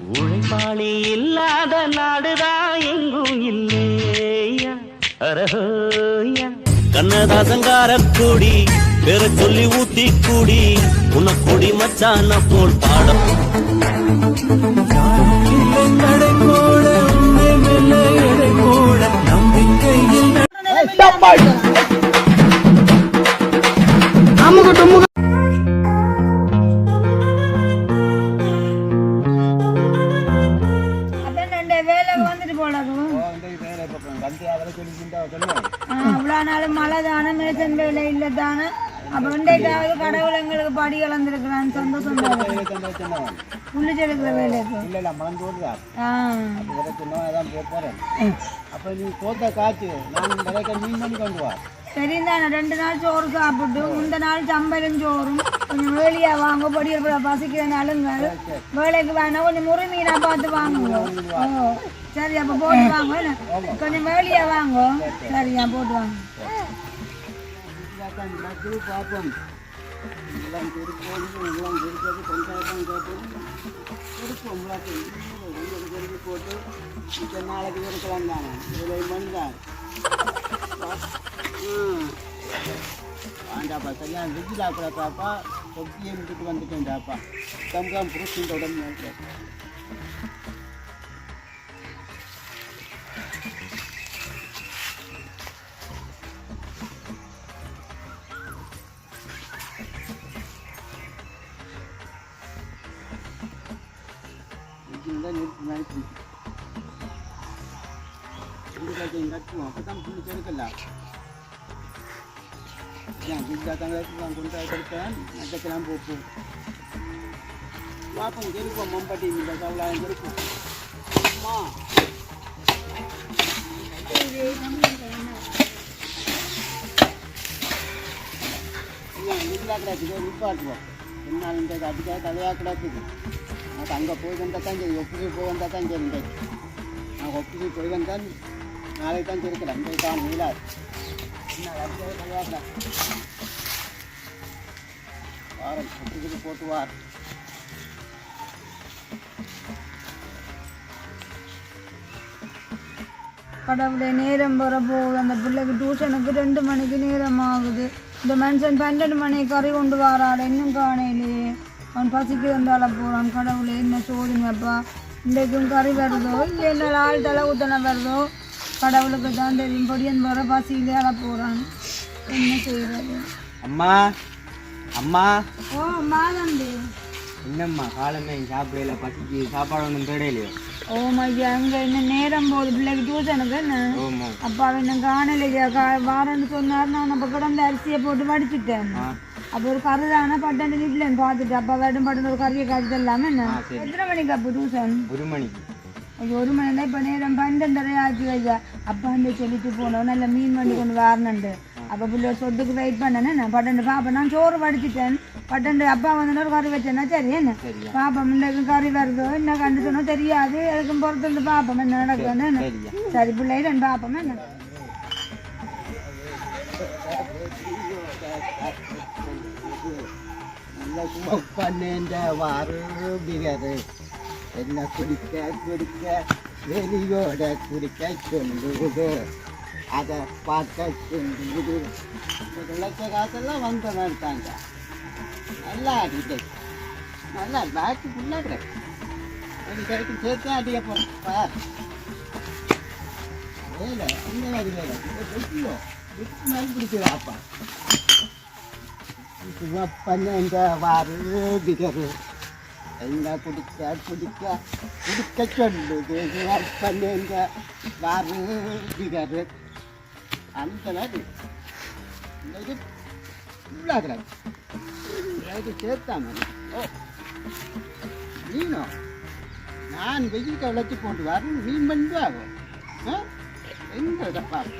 உழைப்பாளி இல்லாத நாடுதான் எங்கும் இல்லையா? அரஹோயா. கண்ணதாசங்கார கூடி பேர சொல்லி ஊத்தி கூடி உனக்குடி மச்சான போல் பாடம். நடை போட போலாக்கும் அவ்வளோ நாள் மழை தானே மேய்ச்சல் வேலை இல்லை தானே? அப்போ இன்றைக்காவது கடவுள் எங்களுக்கு படி கலந்துருக்குறான்னு சந்தோஷம் தான் புள்ளி செலுக்கிற வேலைக்கு இல்ல ஆ. வேற சொன்னா அதான் போக போறேன். அப்ப நீ போத்த காய்ச்சு நான் விலைக்க மீன் பண்ணி கொண்டு வா. சரி தானே ரெண்டு நாள் சோறு சாப்பிட்டு முந்த நாள் சம்பலும் சோறும் கொஞ்சம் வேலியா வாங்க பொடியல் கூட பசிக்கிற நாளுங்க வேலைக்கு வேணா கொஞ்சம் முறை பார்த்து வாங்குங்க. ஓ. சரி அப்போ போட்டு வாங்க. கொஞ்சம் வேலையா வாங்க. சரியா போட்டு வாங்க. பார்ப்போம் எல்லாம் திருப்போம் எல்லாம் திருப்பது பஞ்சாயத்தான் கேட்டு திருப்போம் உங்களுக்கு போட்டு மிச்ச நாளைக்கு இருக்கலாம் தானே இவ்வளோ மணி தான் ஆண்டாப்பா சரியா தொப்பியை விட்டுட்டு புருஷன் தொடர்ந்து இருந்தால் தான் நிறுத்தி நிறுத்தி இதுக்காக கட்டுவோம் அப்போ தான் புள்ளி செருக்கலாம் ஏன் விஜயாத்தங்களுக்கு நான் கொண்டு கொடுத்தேன் போப்போம் பார்ப்போம் மம்பட்டி? இந்த அம்மா. நிப்பாட்டுவோம் என்னால் இந்த அதுக்காக தலையாக கிடக்குது. நான் அங்கே போய் வந்தால் தான் சரி ஒப்புக்கு போய் வந்தால் தான் சரி இன்றைக்கு நான் ஒப்புக்கு போய் வந்தால் நாளைக்கு தான் இருக்கிறேன் இன்றைக்கு தான் மீளாது வாரம் ஒப்புக்கு போட்டு வார் கடவுளே நேரம் வரப்போகுது அந்த பிள்ளைக்கு டியூஷனுக்கு ரெண்டு மணிக்கு நேரம் ஆகுது. இந்த மனுஷன் பன்னெண்டு மணிக்கு கறி கொண்டு வாராள் இன்னும் காணையிலேயே அவன் பசிக்கு வந்தால போகிறான் கடவுளே என்ன சோதனைப்பா இன்றைக்கும் கறி வருதோ இல்லை என்ன ஆள் தலை ஊத்தனை வருதோ? கடவுளுக்கு தான் தெரியும் பொடியன் வர பசியிலே அழ போகிறான் என்ன செய்யறது அம்மா அம்மா. ஓ மாதம்பி என்னம்மா காலமே சாப்பிடல பசிக்கு சாப்பாடு ஒன்றும் தேடையிலையோ ஓ மையா அங்கே என்ன நேரம் போகுது? பிள்ளைக்கு டியூஷனுக்கு என்ன? அப்பா என்ன காணலையா? வாரன்னு சொன்னார் நான் அப்போ கிடந்த அரிசியை போட்டு வடிச்சிட்டேன். அப்போ ஒரு கரு தானே? பட்டன் வீட்டில் பார்த்துட்டு அப்பா வேட்டும் பட்டன் ஒரு கறியை காய்ச்சி இல்லாமல் என்ன? எத்தனை மணிக்கு அப்போ டியூஷன் ஒரு மணிக்கு ஐயோ ஒரு மணி நேரம் இப்போ நேரம் பன்னெண்டரை ஆச்சு ஐயா. அப்பாண்டு சொல்லிட்டு போனோம். நல்ல மீன் வண்டி கொண்டு வரணுண்டு அப்போ பிள்ளை சொட்டுக்கு வெயிட் பண்ணேன்னு நான் பட்டண்டு பாப்பா நான் சோறு வடிச்சிட்டேன். பட்டண்டு அப்பா வந்து ஒரு கறி வச்சேன்னா சரி என்ன? பாப்போம் இந்த கறி வருதோ என்ன கண்டு தெரியாது. எதுக்கும் பொறுத்து வந்து பாப்போம் என்ன நடக்குதுன்னு என்ன? சரி பிள்ளை ரெண்டு பாப்போம் என்ன? எனக்கு பன்னெண்ட வாருபிகரு என்ன குடிக்க குடிக்க வெளியோட குடிக்க சொல்லுது அதை பார்க்க சொல்லுது லட்ச காசெல்லாம் வந்து நடத்தாங்க நல்லா அடிக்க நல்லா பேக்கு ஃபுல்லாக கிடைக்கும் ஒரு கிடைக்கும் சேர்த்து அடிக்க போகிறேன் வேலை அந்த மாதிரி வேலை விட்டுவோம் விட்டு மாதிரி பிடிக்கிறேன் அப்பா பன்னெண்டு வருகிறது என்ன குடிக்க குடிக்க குடிக்க சொல்லுது பன்னெண்டு வருகிறது அந்த மாதிரி உள்ளாகிறது சேர்த்தாம ஓ மீனோ நான் வெயில் கவலத்து போட்டு வரணும் மீன் பண்ணுவாகும் எங்க பாரு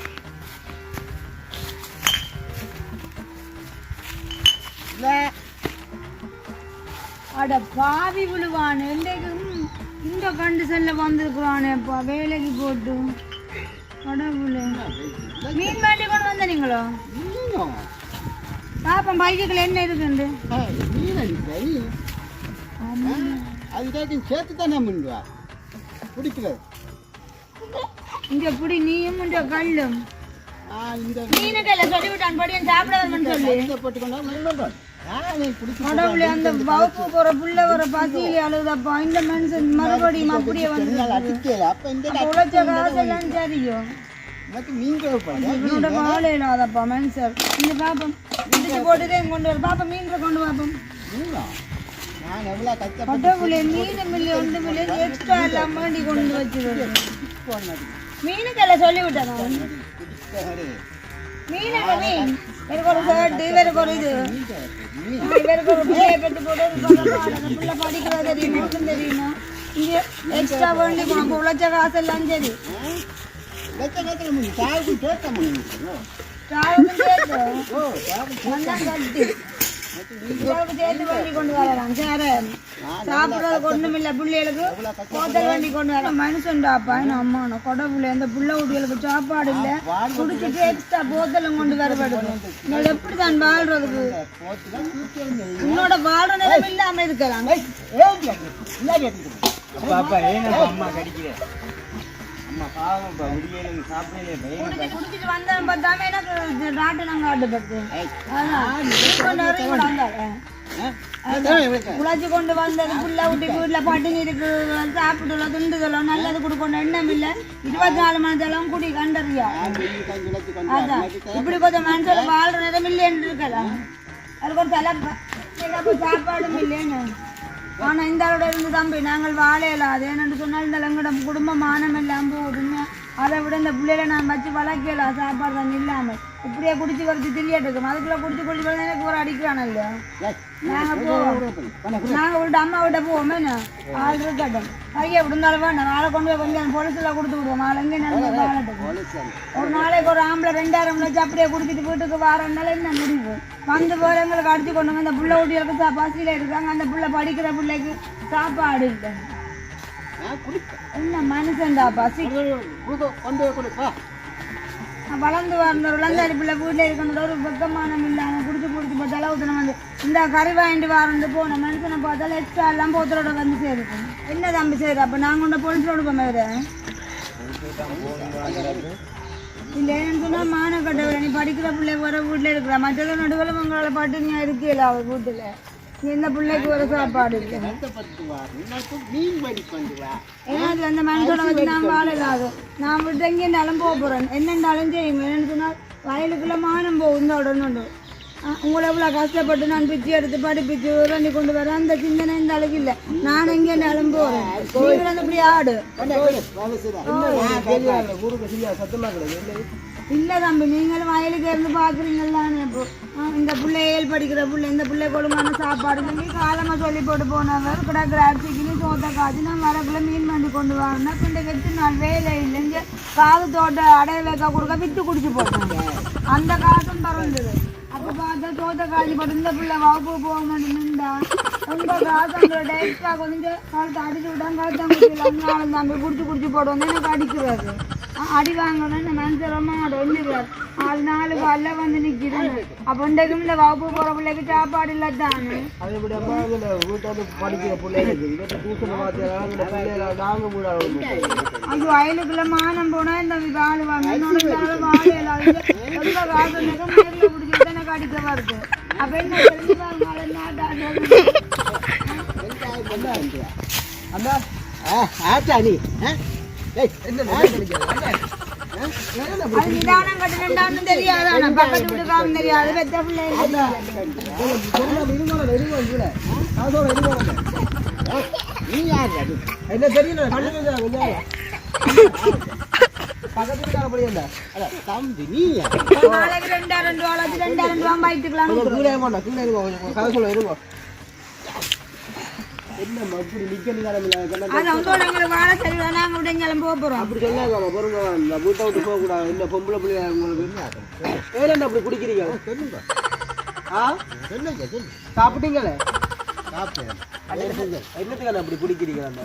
அட பாவி விழுவான் இன்றைக்கும் இந்த கண்டிஷன்ல வந்திருக்கிறானேப்பா வேலைக்கு போட்டு. கடவுளே. மீன் வேண்டி கொண்டு வந்த நீங்களோ? மீனோ பாப்பா பைக்குள்ள என்ன இருக்குண்டு? அதுக்காச்சும் சேர்த்து தானே பண்ணுவா குடிக்கிறது இங்க புடி நீயும் இந்த கல்லும் மீனுக்கல்ல சொல்லி விட்டான் படியன் சாப்பிடாதன்னு சொல்லி. போட்டுக்கொண்டா கடவுளே அந்த வகுப்பு போற புள்ள வர பசியில அழுகுதப்பா. இந்த மனுஷன் மறுபடியும் அப்படியே வந்து உழைச்ச காசெல்லாம் தெரியும். மீன் இவனோட வாழை இல்லாதப்பா மனுஷன். இந்த பாப்பம். இடிச்சு போட்டுதே கொண்டு வர பாப்பா மீன்ல கொண்டு பாப்போம். மீனா? கடவுளே மீன் மில்லி ஒன்று மில்லி எக்ஸ்ட்ரா எல்லாம் வேண்டி கொண்டு நான். மீனுக்கு மீன். ஒரு ஒரு இது. இவருக்கு ஒரு பிள்ளையை பெற்று போட்டு. அந்த பிள்ளை படிக்கிறது தெரியுமா தெரியுமா இங்கே எக்ஸ்ட்ரா வேண்டி உழைச்ச சரி சேர்த்து வண்டி கொண்டு வரலாம் சரி சாப்பிட்றதுக்கு ஒண்ணும் இல்ல பிள்ளைகளுக்கு ஹோட்டல் வண்டி கொண்டு வர. மனுஷன்டாப்பா என் அம்மா கொடவுல இந்த புள்ள குட்டிகளுக்கு சாப்பாடு இல்ல. குடிச்சிட்டு எக்ஸ்ட்ரா போத்தலும் கொண்டு வரப்படுது. நான் எப்படி தான் வாழ்றதுக்கு. உன்னோட வாழ்ற நேரம் இல்லாம இருக்கலாம் ஏய், ஏய், கேக்குது. என்ன கேட்டுக்குது? குடிச்சு குடிச்சிட்டு வந்தேன் பார்த்தாம எனக்கு நாட்டு நாங்க ஆட்டுப்பட்டு அதான். உழைச்சி கொண்டு வந்தது புள்ள விட்டு வீட்டுல பட்டினி இருக்கு சாப்பிட்டுல துண்டுதலோ நல்லது கொடுக்கணும் எண்ணம் இல்ல இருபத்தி நாலு மணி குடி கண்டறியா அதான். இப்படி கொஞ்சம் மனுஷால வாழ்ற நேரம் இல்லைன்னு இருக்கலாம் அதுக்கு ஒரு தலை சாப்பாடும் இல்லைன்னு ஆனா இந்த அளவோட இருந்து தம்பி நாங்கள் வாழையில அது என்னன்னு சொன்னால் இந்த எங்களோட குடும்ப மானம் எல்லாம் போகுதுன்னு அதை விட இந்த பிள்ளைகளை நான் வச்சு வளர்க்கலாம் சாப்பாடு தண்ணி இல்லாம இப்படியே குடிச்சு குறைச்சி திரியாட்டு இருக்கும். அதுக்குள்ள குடிச்சு குடிச்சு குறைச்சு எனக்கு ஒரு அடிக்கிறான் இல்லையா நாங்க போவோம். நாங்க விட்டு அம்மா விட்ட போவோம் ஆள் இருக்கட்டும். கையை விடுந்தாலும் வேண்டாம். நாளை கொண்டு போய் கொஞ்சம் பொலிசுல கொடுத்து விடுவோம். நாளை எங்கே ஒரு நாளைக்கு ஒரு ஆம்பளை ரெண்டாயிரம் லட்சம் அப்படியே குடிச்சிட்டு வீட்டுக்கு வரனால என்ன முடிவு? வந்து போறவங்களுக்கு அடிச்சு கொண்டு வந்து அந்த புள்ள குட்டிகளுக்கு சா- பசியில இருக்காங்க. அந்த புள்ள படிக்கிற பிள்ளைக்கு சாப்பாடு இல்லை. என்ன மனுஷன்டா பசி? கொண்டு போய் கொடு, வா. நான் வளர்ந்து வரணும் ஒரு பிள்ளை வீட்டில் இருக்கணும் ஒரு வெக்கமானம் அவங்க குடிச்சு குடிச்சு பார்த்து அளவுக்கு வந்து இந்த கறி வாங்கிட்டு வரண்டு போன மனுஷனை பார்த்தாலும் எக்ஸ்ட்ரா எல்லாம் போத்தரோட வந்து சேருக்கும் என்ன தம்பி சரி? அப்போ நாங்கள் கொண்ட போலீஸோட போமே வேறு இல்லைன்னு சொன்னால் மானக்கட்டை நீ படிக்கிற பிள்ளை வர வீட்டில் இருக்கிற. மற்ற நடுவில் உங்களால் பட்டினியா இருக்கல அவர் வீட்டில். இந்த பிள்ளைக்கு ஒரு சாப்பாடு. உனக்கு மீன் வடி கொண்டு வா. ஏன்னா அது அந்த மனுஷனை வச்சு நான் வாழலாது நான் விட்டு எங்கேனாலும் போக போகிறேன் என்னென்னாலும் செய்யுங்க என்னன்னு சொன்னால் வயலுக்குள்ள மானம் போகும் இந்த உடனே உங்களை எவ்வளோ கஷ்டப்பட்டு நான் பிச்சு எடுத்து படிப்பிச்சு பண்ணி கொண்டு வரேன் அந்த சிந்தனை இந்த அளவுக்கு இல்லை நான் எங்கேனாலும் போகிறேன் நீங்கள் வந்து இப்படி ஆடு. இல்லை தம்பி நீங்களும் வயலுக்கு இருந்து பார்க்குறீங்களான்னு இப்போ இந்த பிள்ளை ஏழு படிக்கிற பிள்ளை இந்த பிள்ளை கொடுமான சாப்பாடு. சொல்லி காலமாக சொல்லி போட்டு போனவர் கூட அரிசிக்கு சோத்த காய்ச்சி நான் வரக்குள்ள மீன் பண்ணி கொண்டு வரேன்னா பிள்ளை கெட்டு நாள் வேலை இல்லைங்க காது தோட்ட அடைய வைக்க கொடுக்க வித்து குடிச்சு போட்டாங்க. அந்த காசும் பறந்தது. அப்போ பார்த்தா தோத்த காய்ச்சி போட்டு இந்த பிள்ளை வகுப்பு போக மாட்டேன்னுண்டா ரொம்ப காசு அந்த டேஸ்ட்டாக கொஞ்சம் காலத்தை அடிச்சு விட்டாங்க. கழுத்தாங்க தம்பி குடிச்சு குடிச்சு வந்து எனக்கு அடிக்கிறாரு. அடி வாங்கணும் இந்த மனுஷன் ரொம்ப ஒன்றுறாரு நாலு காலைல வந்து நிற்கிறேன் அப்போ இன்றைக்கும் இந்த வகுப்பு போகிற பிள்ளைக்கு சாப்பாடு இல்லை தானே ஐயோ வயலுக்குள்ள மானம் போனா இந்த வாழுவாங்க இன்னொன்று வாழையில ரொம்ப காசு நேரில் பிடிச்சி எனக்கு அடிக்க வருது அப்போ என்ன தெரிஞ்சு ஆ, ஆச்சா நீ ஆ? நிதானம் கட்டணும்னு தெரியாதான பக்கத்து வீட்டுக்காரன் தெரியாது பெத்த பிள்ளை நீ யார் அது? அட, தம்பி நீ? நாளைக்கு இதெல்லாம் அது அவங்களோட எங்களுக்கு வாழை சரி நாங்கள் விடைஞ்சாலும் போக போகிறோம் அப்படி சொன்னாங்க பொறுங்க இந்த வீட்டை விட்டு போக கூடாது. இந்த பொம்பளை பிள்ளைங்க உங்களுக்கு என்ன? ஏன் அப்படி குடிக்கிறீங்க? சொல்லுங்க. ஆ? சொல்லுங்க சொல்லு சாப்பிட்டீங்களே? சாப்பிட்டேன். என்னத்துக்கான அப்படி குடிக்கிறீங்க அந்த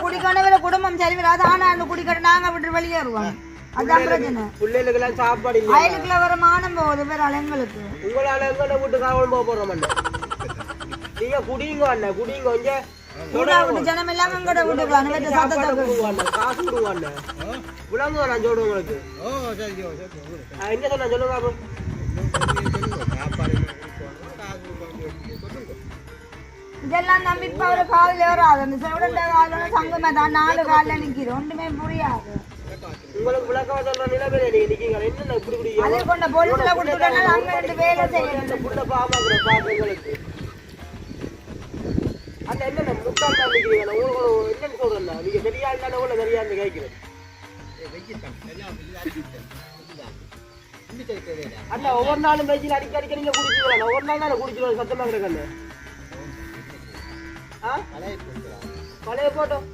குடிக்கணும் வேற குடும்பம் சரி வராது ஆனால் அந்த குடிக்கணும் நாங்கள் விட்டு வெளியேறுவோம். அதான் பிரச்சனை. பிள்ளைகளுக்கெல்லாம் சாப்பாடு இல்லை வயலுக்குள்ள வர மானம் போகுது வேற எங்களுக்கு உங்களால எங்க வீட்டு காவலும் போக போறோம் நீங்க குடிங்க அண்ணன் குடிங்க. கொஞ்சம் ஜனம் எல்லாம் அங்கட விட்டுக்கலாம் வெட்ட சத்தத்தை காசு அண்ணன் விளங்குவா நான் உங்களுக்கு. என்ன சொன்ன சொல்லுங்க அப்போ. சொல்லுங்க இதெல்லாம் நம்பி இப்ப வராது. அந்த செவடண்ட கால சங்கமே தான். நாலு காலில் நிக்குது ஒன்றுமே புரியாது. உங்களுக்கு விளக்கம் சொல்ற நிலைமையில நீங்க நிக்கீங்க என்ன இப்படி இப்படி அதை கொண்ட பொலிசுல கொடுத்துட்டா அங்க ரெண்டு வேலை செய்யணும் இந்த புள்ள பாமாக்குற பாக்குங்களுக்கு அந்த என்ன முட்டாள் தான் நிக்கிறீங்க உங்களுக்கு என்னன்னு சொல்றேன் நீங்க சரியா இல்லைன்னா உங்களை சரியா இருந்து கேட்கிறேன். அண்ணா ஒவ்வொரு நாளும் பேச்சு அடிக்க அடிக்க நீங்க குடிச்சுக்கலாம் ஒவ்வொரு நாள் தானே குடிச்சுக்கலாம் சத்தமா கிடக்கண்ணு ஆ? பழைய போட்டோம்.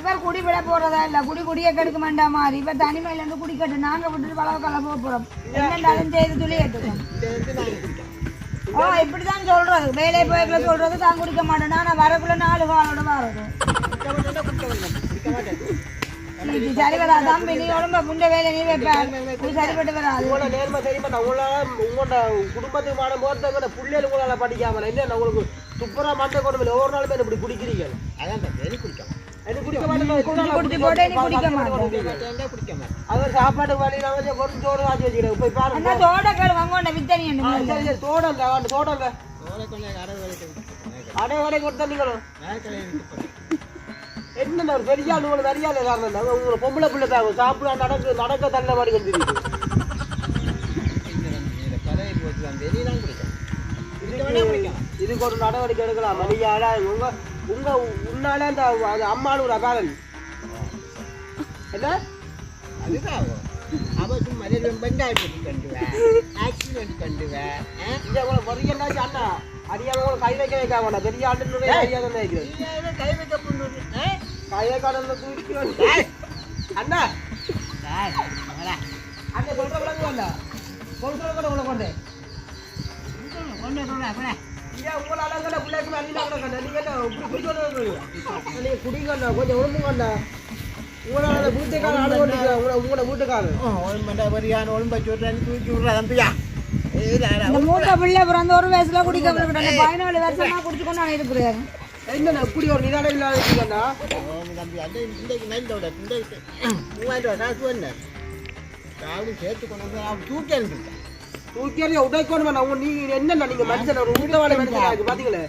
இவர் குடி விட போறதா இல்ல? குடி குடிய கெடுக்க வேண்டாம் மாதிரி இவர் தனிமையில இருந்து குடிக்கட்டு நாங்க விட்டுட்டு பலவ போக போறோம். என்னண்டாலும் செய்து துளி எடுத்துக்கோம் ஓ இப்படிதான் சொல்றது. வேலையை போய்க்குள்ள சொல்றது தான் குடிக்க மாட்டேன். நான் வரக்குள்ள நாலு காலோட வரது இது சரி வராது தம்பி நீ உடம்ப புண்ட வேலை நீ வைப்ப. நீ சரிப்பட்டு வராது. உங்களோட நேர்மை சரிப்பட்ட உங்களோட உங்களோட குடும்பத்துக்கு மாட போகிறத பிள்ளைகள் உங்களால படிக்காமல் என்ன உங்களுக்கு துப்புரா மண்டை கொடுமையில் ஒவ்வொரு நாளுமே இப்படி குடிக்கிறீங்க. அதான் வெறி குடிக்கலாம் சாப்பாடு வழியில வந்து கொஞ்சம் சோறு வாங்கி வச்சுக்கிறேன் போய் பாருங்க. வாங்க வித்தனி சரி சரி. கொஞ்சம் அடை கொடுத்தா நீங்களும் என்ன ஒரு பெரிய ஆள் உங்களுக்கு காரணம் தான் உங்களை பொம்பளை பிள்ளை சாப்பிட நடக்க நடக்க தள்ள மாதிரி குடிக்கலாம். இதுக்கு ஒரு நடவடிக்கை எடுக்கலாம். மணியால உங்க உங்க உன்னால அந்த அது அம்மானு ஒரு அகாலன் என்ன? அதுதான். அவ சும்மா பெண்டாயிட்டு கண்டுவேன் ஆக்சிடென்ட் கண்டுவேன் இங்க உங்களை மறியன்னாச்சு அண்ணா? அறியாம உங்களை கை வைக்க வைக்க வேண்டாம் பெரிய ஆண்டு ஐயா தான் வைக்கிறேன் கை வைக்க பொண்ணு கை கடல்ல தூக்கி அண்ணா! அண்ணா சொல்ற கூட கொண்டு. கூட கூட கண்டா கொண்டு சொல்றேன் இந்த ஒரு வயசுல குடிக்க பதினாலு வருஷமா குடிச்சுக்கொண்டு நான் இருக்கிறேன். என்னண்ணா இப்படி ஒரு நிதானம் இல்லாத இருக்கீங்கண்ணா தம்பி அந்த இன்றைக்கு நைட்டோட இன்றைக்கு மூவாயிரம் ரூபா காசு என்ன சேர்த்து கொண்டு வந்து அவன் தூக்கி அனுப்பிட்டான் தூக்கி உடைக்கணும் வேணாம். உங்க நீங்க என்னண்ணா நீங்க மனுஷன் ஒரு வீட்டவாள மனுஷனா இருக்கு பாத்தீங்களே?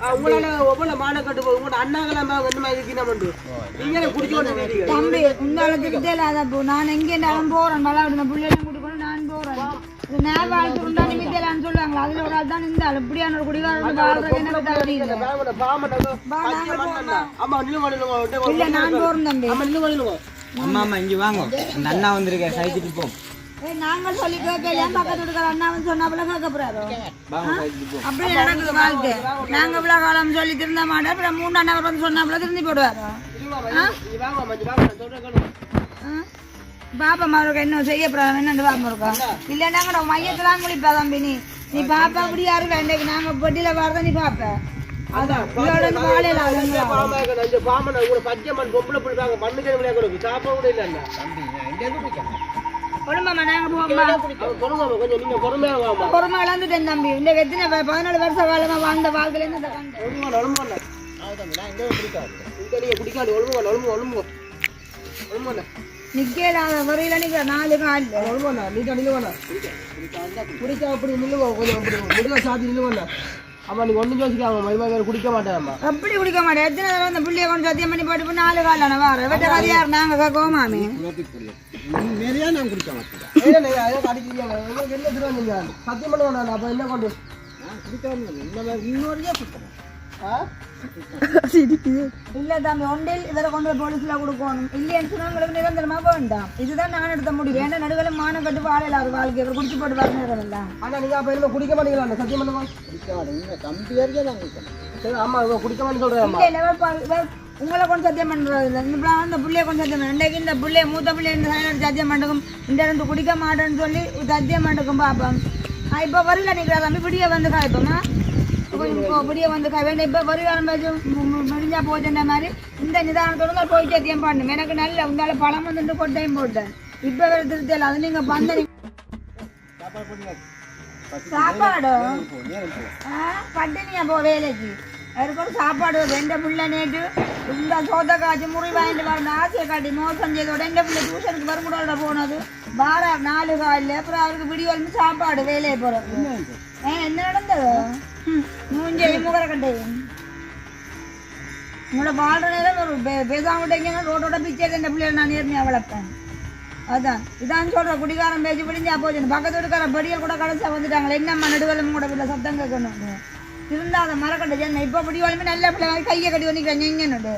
ஆ, உங்களால ஒவ்வொரு மான கட்டு போகுது உங்களோட அண்ணாங்களாம என்ன மாதிரி இருக்கீங்க நீங்க குடிச்சு தம்பி உங்களுக்கு வித்தியில்லாத போ. நான் எங்க இருந்தாலும் போறேன். விளையாடுன பிள்ளைகளும் கூட்டிக்கொண்டு நான் போறேன். இது நிமித்தலான்னு சொல்லுவாங்களா அதுல ஒரு ஆள் தான் இப்படியான ஒரு குடிகாரன் வாழ்றது இல்ல நான் போறேன் தம்பி. ஆமா நிலுங்க நிலுங்க அம்மா அம்மா இங்க வாங்க. அந்த அண்ணா வந்திருக்க சைக்கிட்டு போ. ஏய், நாங்கள் சொல்லி கேட்கல. பக்கத்து வீட்டுக்கார அண்ணா வந்து சொன்னாப்புல கேட்க போறாரோ? வாங்க சைக்கிட்டு போ அப்படியே நடக்குது வாழ்க்கை. நாங்க இவ்வளவு காலம் சொல்லி திருந்த மாட்டோம். அப்புறம் மூணு அண்ணா வந்து சொன்னாப்புல திருந்தி போடுவாரோ? பாப்பா அவருக்கு என்ன செய்ய போறாங்க. என்னண்டு பாப்பா இருக்கா இல்ல நாங்க மையத்தெல்லாம் குளிப்பா தம்பி நீ. நீ பாப்பா அப்படி யாரும் வேண்டாம் நாங்க பொட்டியில வரத நீ பாப்ப. பாமன உங்களை பச்சை மண் பொம்பளை பிடிப்பாங்க மண்ணுக்கு சாப்பிட கூட இல்ல ஒழுமாமா நாங்க சொல்லுங்க கொஞ்சம் நீங்க பொறுமையா வாமா பொறுமை இழந்துட்டேன் தம்பி. இந்த எத்தனை ப- பதினாலு வருஷ காலமா வாழ்ந்த வாழ்க்கையில இருந்து நிக்கலாத வரையில நிக்கிற நாலு கால். ஒழுங்கண்ணா நீட்டா நில்லுங்கண்ணா குடிக்க அப்படி நில்லுங்க கொஞ்சம் அப்படி. முடியல சாத்தி நில்லுங்கண்ணா ஆமா நீங்க ஒன்றும் யோசிக்காம மருமக குடிக்க மாட்டேன் அப்படி குடிக்க மாட்டேன். எத்தனை தடவை அந்த புள்ளைய கொண்டு சத்தியம் பண்ணி போட்டு போய் நாலு கால் நான் வார வெட்ட கதையா நாங்க கோமாமே நிறையா நான் குடிக்க மாட்டேன். என்ன திருவாங்க சத்தியம் பண்ணுவேன் அப்ப என்ன கொண்டு? நான் மாதிரி இன்னொருக்கே குடிக்கிறேன். ஆ? இல்ல தம்பி ஒன்றில் இவரை கொண்டு போலீஸ்ல கொடுக்கணும். இல்லைன்னு சொன்னா உங்களுக்கு நிரந்தரமா வேண்டாம். இதுதான் நான் எடுத்த முடிவு. ஏன்னா நடுவில் மானம் கட்டு வாழையில அது வாழ்க்கை. இவர் குடிச்சு போட்டு வர நேரம் இல்ல. அண்ணா நீங்க அப்ப என்ன குடிக்க மாட்டீங்களா சத்தியம் குடிக்க தம்பி வரைக்கும் நான் சரி ஆமா குடிக்க மாட்டேன்னு சொல்றேன் உங்களை கொஞ்சம் சத்தியம் இல்ல. இந்த அந்த புள்ளைய கொஞ்சம் சத்தியம் பண்ணு. இன்றைக்கு இந்த புள்ளைய மூத்த பிள்ளை இந்த சைடு சத்தியம் பண்ணுக்கும் இந்த ரெண்டு குடிக்க மாட்டேன்னு சொல்லி சத்தியம் பண்ணுக்கும் பாப்போம். இப்ப வரல நிக்கிறா தம்பி. விடிய வந்து காய்ப்போமா கொஞ்சம் இப்போ விடிய வந்து காய். வேண்டாம் இப்ப வருவாரம் முடிஞ்சா போச்சுன்ற மாதிரி. இந்த நிதானத்தோட தான் போய் சத்தியம் பண்ணும் எனக்கு நல்ல உண்டால பழம் வந்துட்டு கொட்டையும் போட்டேன். இப்ப வேற திருத்தல அது நீங்க பந்த சாப்பாடு பட்டினியா போ வேலைக்கு. அதுக்கு ஒரு சாப்பாடு ரெண்டு பிள்ளை நேற்று இந்த சோத்த காய்ச்சி முறி வாங்கிட்டு வர ஆசையை காட்டி மோசம் செய்தோட ரெண்டு பிள்ளை டியூஷனுக்கு வருமுடோட போனது வார நாலு காலில் அப்புறம் அவருக்கு விடிய வந்து சாப்பாடு வேலையை போகிறது ஏ என்ன நடந்தது ம், மூஞ்சையும் முகரக்கட்டையும் உங்களோட வாழ்ற நேரம் ஒரு பே பேசாம விட்டீங்கன்னா ரோட்டோட பிச்சை இந்த பிள்ளைய நான் நேர்மையாக வளர்ப்பேன் அதான் இதான் சொல்ற குடிகாரம் பேச்சு பிடிஞ்சா போச்சு பக்கத்து வீட்டுக்கார படியல் கூட கடைசியாக வந்துட்டாங்களே என்னம்மா நடுவலும் கூட சத்தம் கேட்கணும் திருந்தாத மறக்கட்ட ஜென்மம் இப்போ முடிவாலுமே நல்ல பிள்ளை மாதிரி கையை கட்டி வந்துக்கிறேன் எங்கன்னு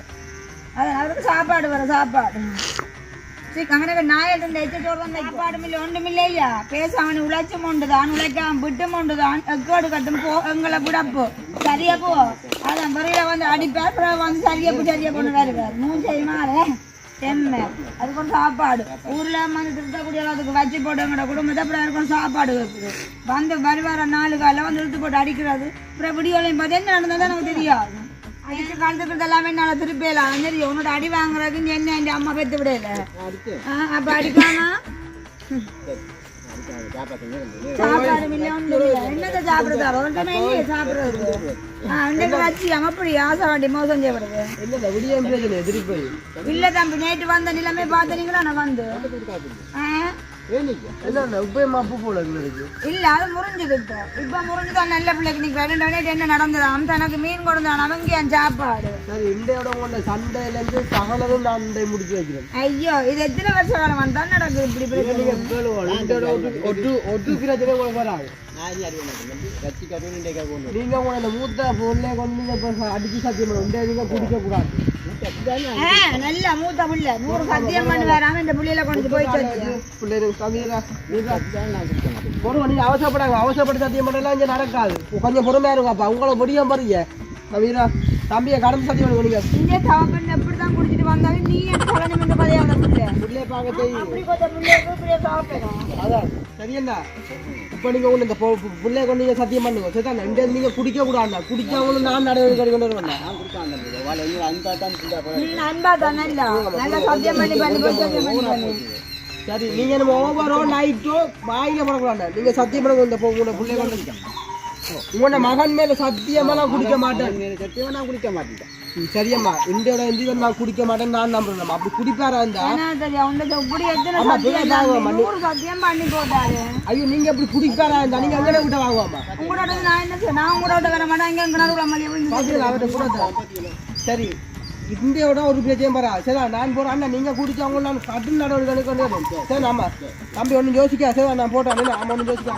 அதனால் அவருக்கு சாப்பாடு வர சாப்பாடு. சரி கங்கனக்கு நாயத்து இந்த எச்ச சோறு தான் சாப்பாடும் இல்லை ஒன்றும் இல்லையா பேச அவனை உழைச்சும் உண்டுதான் உழைக்காம விட்டும் உண்டுதான் எக்கோடு கட்டும் போ எங்களை விடப்போ சரியா போ. அதான் வரையில வந்து அடிப்பேர் வந்து சரியா போ சரியா போன்னு வேறு மூஞ்சை மாறேன் செம்மை அது கொஞ்சம் சாப்பாடு. ஊரில் வந்து திருத்தக்கூடிய அதுக்கு வச்சு போட்டு குடும்பத்தை அப்புறம் இருக்கும் சாப்பாடு வைக்குது. வந்து வருவார நாலு காலில் வந்து இழுத்து போட்டு அடிக்கிறது. அப்புறம் விடியோலையும் பார்த்து என்ன நடந்தது எனக்கு தெரியாது. அடிச்சு கலந்துக்கிறது எல்லாமே நல்லா திருப்பியலாம் சரி உன்னோட அடி வாங்குறதுக்கு நீ என்ன என் அம்மா பெற்று விடையில அப்போ அடிக்கலாம் சாப்பாடு இல்லை ஒன்றும் இல்லை. என்னத்தை சாப்பிடுறதா ஒன்றுமே சாப்பிடுறது. இல்ல தம்பி நேற்று வந்த நிலைமை பார்த்தீங்களா? நான் வந்து. இல்ல அது முறிஞ்சுது இப்போ. முறிஞ்சுதான் நல்ல பிள்ளைக்கு நேற்று என்ன நடந்தது? அந்த எனக்கு மீன் கொடுத்தான் அவங்க என் சாப்பாடு. சண்டையில இருந்து சகலரும் நான் முடிச்சு வைக்கிறேன். ஐயோ இது எத்தனை வருஷ காலம் தான் நடக்குது இப்படி ஒட்டு ஒட்டு வராது. நீங்க உங்களை இந்த மூத்த பொருளை கொண்டு அடிச்சு சத்தியம் பண்ண நீங்க குடிக்க கூடாது நல்ல மூத்த புள்ள நூறு சத்தியம் பண்ணி வராம இந்த புள்ளையில கொண்டு போயிட்டு வச்சு பிள்ளைங்க கவிதா பொறுமை நீங்க அவசரப்படாங்க அவசரப்பட்டு சத்தியம் பண்ணலாம் இங்க நடக்காது கொஞ்சம் பொறுமையா இருங்கப்பா உங்களை முடியும் பாருங்க கவிதா தம்பியை கடந்து சத்தியம் பண்ணுங்க நீங்க இங்கே எப்படிதான் குடிச்சிட்டு வந்தாலும் நீ இந்த கதையை அவனை புள்ள பிள்ளைய பார்க்க தெரியும் அதான் இப்போ நீங்க ஒண்ணு இந்த பிள்ளைய கொண்டு நீங்க சத்தியம் பண்ணுங்க. சரிதான் இந்த நீங்க குடிக்க கூடாது குடிக்காமலும் நான் நடவடிக்கை இன்னும் அன்பா தான் அன்பா தான் நல்லா நல்லா சத்தியம் பண்ணி பண்ணி பண்ணி. சரி நீங்க நம்ம ஓவரோ நைட்டோ வாயில போடக்கூடாது. நீங்க சத்தியம் பண்ண இந்த உங்களோட பிள்ளை கொண்டு உங்களோட மகன் மேல சத்தியமா நான் குடிக்க மாட்டேன். சத்தியமா நான் குடிக்க மாட்டேன். சரியம்மா. இந்தியோட இந்தியோ நான் குடிக்க மாட்டேன்னு நான் நம்புறேன் அப்படி குடிப்பாரா இருந்தா? ஐயோ நீங்க இப்படி குடிப்பாரா இருந்தா? நீங்க அங்கே விட்ட வாங்குவாமா உங்களோட நான் என்ன செய்ய நான் உங்களோட வர மாட்டேன். எங்க அவர்கிட்ட கூட சரி இந்தியோட ஒரு பிரச்சனையும் வரா சரி நான் போறேன். அண்ணா நீங்க குடிச்சவங்க நான் கடும் நடவடிக்கை எடுக்க. சரி ஆமா தம்பி ஒன்றும் யோசிக்க சரி நான் போட்டேன். ஆமா ஒன்றும் யோசிக்க